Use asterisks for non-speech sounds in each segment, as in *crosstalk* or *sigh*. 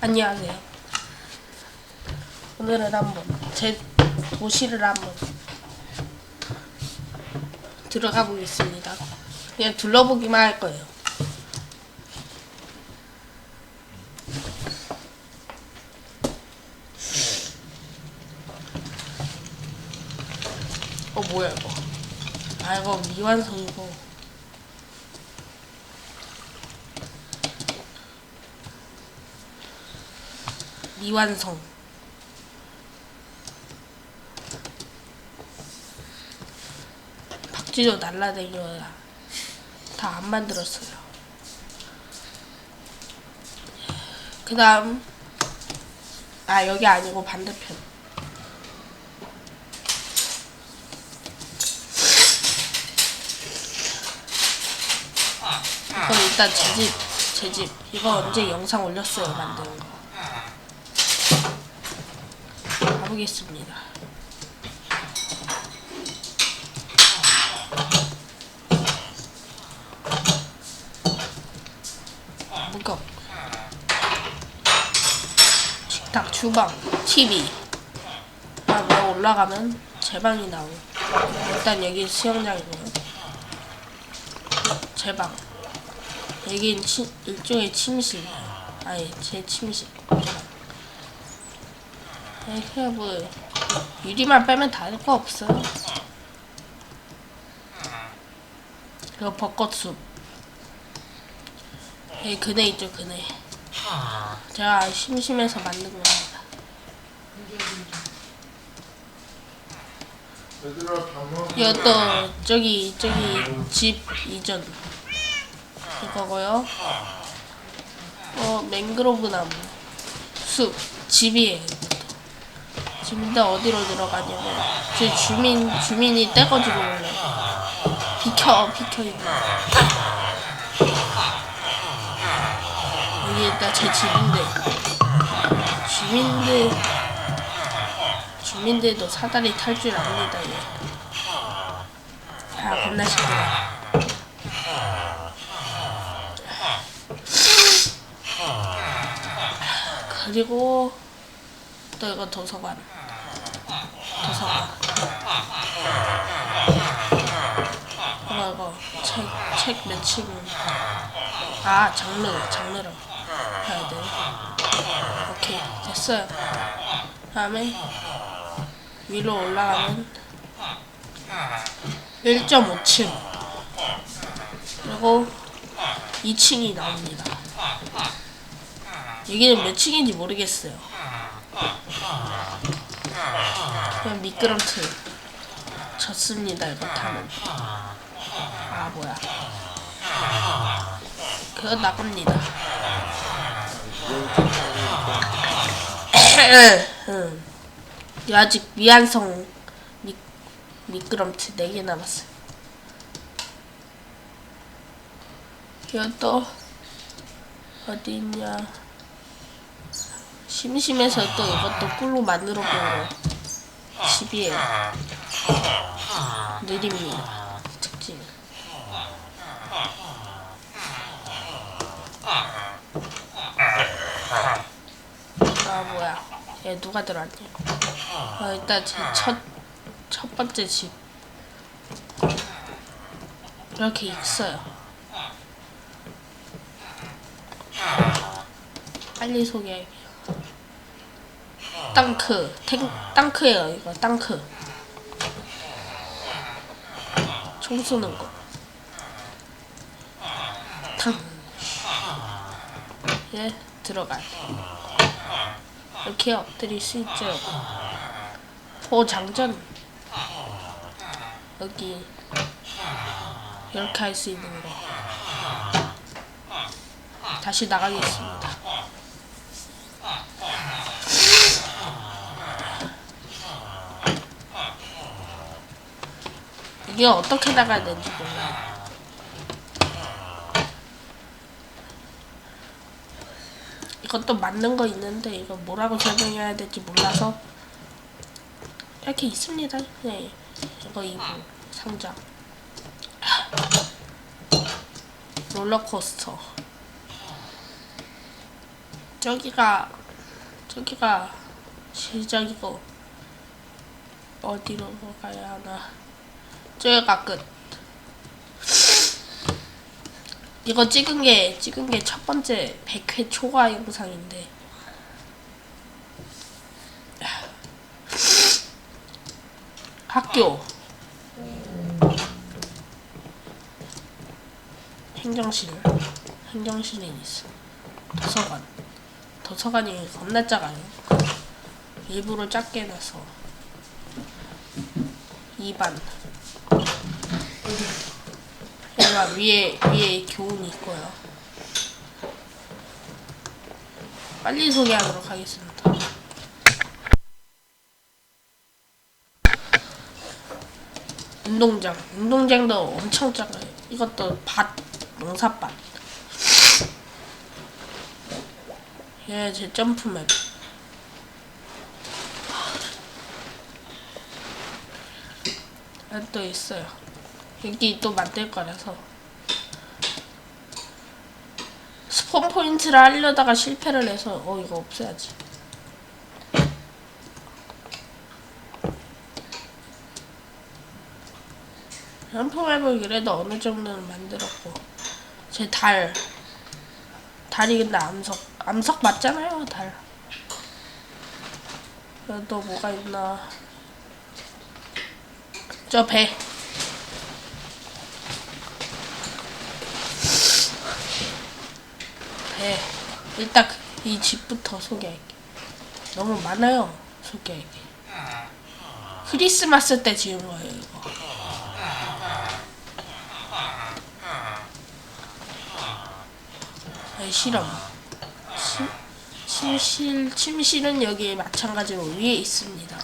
안녕하세요. 오늘은 한번 제 도시를 한번 들어가 보겠습니다. 그냥 둘러보기만 할 거예요. 어 뭐야 이거? 아 이거 미완성이고. 미완성. 박쥐도 날라다녀야 다 안 만들었어요. 그 다음, 아, 여기 아니고 반대편. 이거 일단 제 집, 제 집. 이거 언제 영상 올렸어요, 만드는 거. 가 보겠습니다. 식탁, 주방, TV. 아, 뭐 올라가면 제 방이 나오고. 일단 여기 수영장이고요. 제 방. 여긴 치, 일종의 침실. 아니, 제 침실. 그냥 뭐, 유리만 빼면 다를 거 없어요. 이거 벚꽃숲. 여기 그네 있죠, 그네. 제가 심심해서 만든 겁니다. 이것도 저기 저기 집 이전 이거고요. 어 맹그로브 나무 숲 집이에요. 집인데 어디로 들어가냐면 제 주민 주민이 떼가지고 올래. 비켜 비켜 이거. 여기 일단 제 집인데 주민들 주민들도 사다리 탈 줄 압니다. 얘. 아 겁나 시끄러. 그리고 또 이거 도서관. 이거 책책 몇 층. 아 장르 장르로 해야 돼. 오케이 됐어요. 다음에 위로 올라가면 1.5층 그리고 2층이 나옵니다. 여기는 몇 층인지 모르겠어요. 그냥 미끄럼틀 졌습니다 이거 타면 아 뭐야 그거 나갑니다 *laughs* 응. 이 아직 미완성 미, 미끄럼틀 4개 남았어요. 이것도 어디 있냐? 심심해서 또 이것도 꿀로 만들어 본 거. 집이에요. 느립니다. 특징. 아 뭐야? 얘 누가 들어왔냐? 어, 일단 제 첫 첫 번째 집 이렇게 있어요. 빨리 소개할게요. 땅크, 탱, 땅크예요 이거 땅크. 총 쏘는 거. 탕. 예, 들어가. 이렇게 엎드릴 수 있죠. 포장전. 여기 이렇게 할 수 있는 거. 다시 나가겠습니다. 이게 어떻게 나가야 되는지 몰라요. 이것도 맞는 거 있는데 이거 뭐라고 설명해야 될지 몰라서 이렇게 있습니다. 네, 이거 이거 상자. 롤러코스터. 저기가 저기가 시작이고 어디로 가야 하나 저기가 끝. 이거 찍은 게 찍은 게 첫 번째 100회 초과 영상인데. 학교. 행정실. 행정실에 있어. 도서관. 도서관이 겁나 작아요. 일부러 작게 해놔서. 2반 얘가 위에 위에 교훈이 있고요. 빨리 소개하도록 하겠습니다. 운동장. 운동장도 엄청 작아요. 이것도 밭 농사밭. 얘제 점프맵. 아, 또 있어요 여기 또 만들 거라서. 스폰 포인트를 하려다가 실패를 해서 어 이거 없애야지. 점프맵을 그래도 어느 정도는 만들었고 제 달. 달이 근데 암석 암석 맞잖아요 달. 또 뭐가 있나. 저 배. 배. 일단 그- 이 집부터 소개할게. 너무 많아요. 소개할게. 크리스마스 때 지은 거예요, 이거. 네, 실험. 침, 침실, 침실은 여기 마찬가지로 위에 있습니다.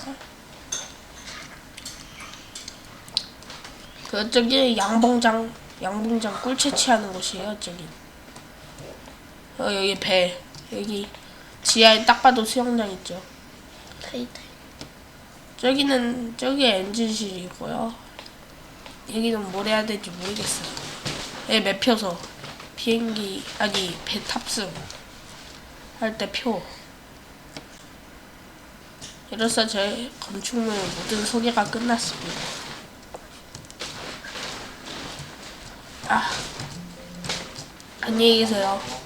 그 저기 양봉장 양봉장 꿀 채취하는 곳이에요 저기 어 여기 배. 여기 지하에 딱 봐도 수영장 있죠. 타이타이. 저기는 저기 엔진실이고요. 여기는 뭘 해야 될지 모르겠어요. 예 매표소 비행기 아니 배 탑승 할 때 표. 이로써 제 건축물 모든 소개가 끝났습니다. 아 안녕히 계세요